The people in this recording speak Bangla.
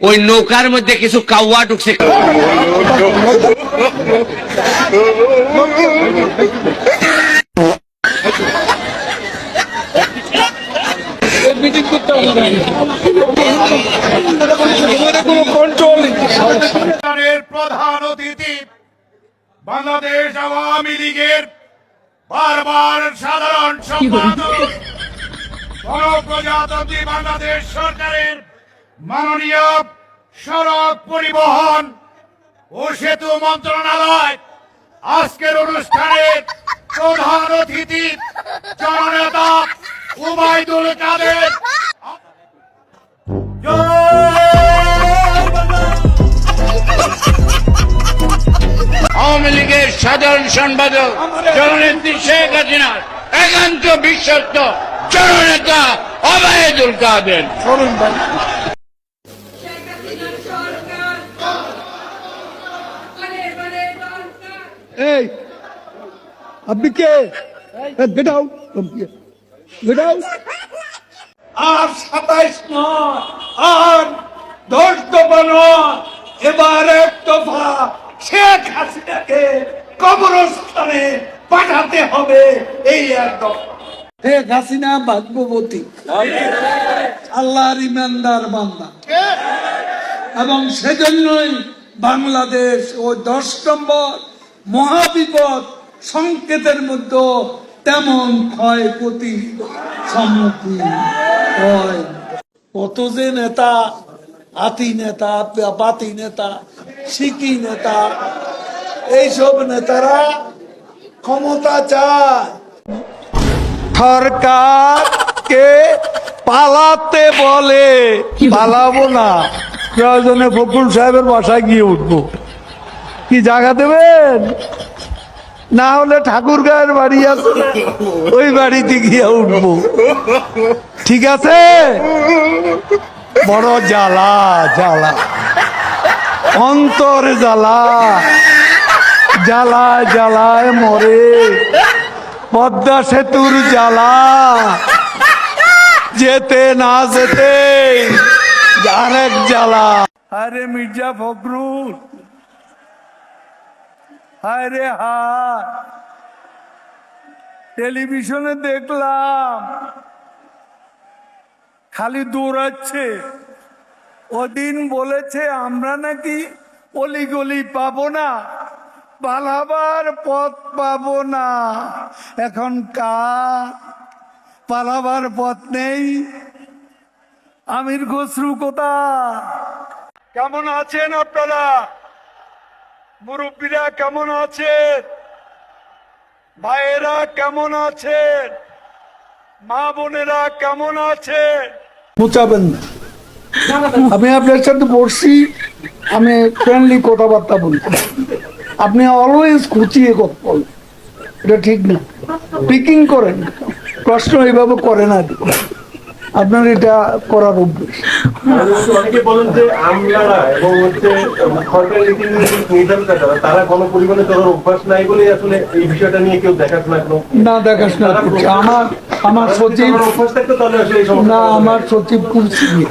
ওই নৌকার মধ্যে কিছু কাউয়া ঢুকছে। প্রধান অতিথি বাংলাদেশ আওয়ামী লীগের বারবার সাধারণ সম্পাদক, গণপ্রজাতন্ত্রী বাংলাদেশ সরকারের মাননীয় সড়ক পরিবহন ও সেতু মন্ত্রণালয় আজকের অনুষ্ঠানের প্রধান অতিথি জননেতা উবাইদুল কাদের। আওয়ামী লীগের সাধারণ সম্পাদক জননেত্রী শেখ হাসিনার একান্ত বিশ্বস্ত জননেতা অবায়দুল কাদের। এই আপনি কে? গেট আউট গেট আউট আর সাতাইশ নয় আর দশ দফা নয় এবার এক দফা শেখ হাসিনাকে কবরস্থানে পাঠাতে হবে এই এক দফা। শেখ হাসিনা ভাগ্যবতী। আল্লাহর ইমানদার বান্দা। এবং সেজন্যই বাংলাদেশ ও দশ নম্বর মহাবিপদ সংকেতের মধ্যে তেমন ক্ষয়ক্ষতি সম্মুখীন হয়। কত যে নেতা, আতি নেতা, পাতি নেতা, সিকি নেতা, এইসব নেতারা ক্ষমতা চায়। সরকারকে পালাতে বলে, পালাবো না। প্রয়োজনে ফকুল সাহেবের বাসায় গিয়ে উঠবো। কি জায়গা দেবেন? না হলে ঠাকুর গায়ের বাড়ি আছে ওই বাড়িতে গিয়ে উঠবো। ঠিক আছে? বড় জ্বালা জ্বালা। অন্তর জ্বালা। জ্বালায় জ্বালায় মরে। পদ্মা সেতুর জ্বালা। যেতে না যেতে আরেক জ্বালা। আরে মির্জা ফখরুল হায় রে হায়। টেলিভিশনে দেখলাম, খালি দৌড়াচ্ছে। ওদিন বলেছে, আমরা নাকি অলিগলি পাবো না, পালাবার পথ পাবো না। এখন কার পালাবার পথ নেই। আমির খসরু কোথা কেমন আছেন আপনারা? মুরব্বীরা কেমন আছেন? ভাইয়েরা কেমন আছেন? মা বোনেরা কেমন আছেন? মুচাবেন না। আমি আপনার সাথে বসছি, আমি ফ্রেন্ডলি কথাবার্তা বলি। আপনি অলওয়েজ খুঁচিয়ে কথা বলেন। এটা ঠিক না। পিকিং করেন প্রশ্ন এইভাবে করেন না। আপনার এটা করার অভ্যেস। অনেকে বলেন যে আমলারা এবং হচ্ছে সরকারি যারা তারা গণপরিবহনে চলার অভ্যাস নাই বলে আসলে এই বিষয়টা নিয়ে কেউ দেখাশোনা কোনো। না দেখাশোনা করছে আমার আমার সচিব না আমার সচিব senior।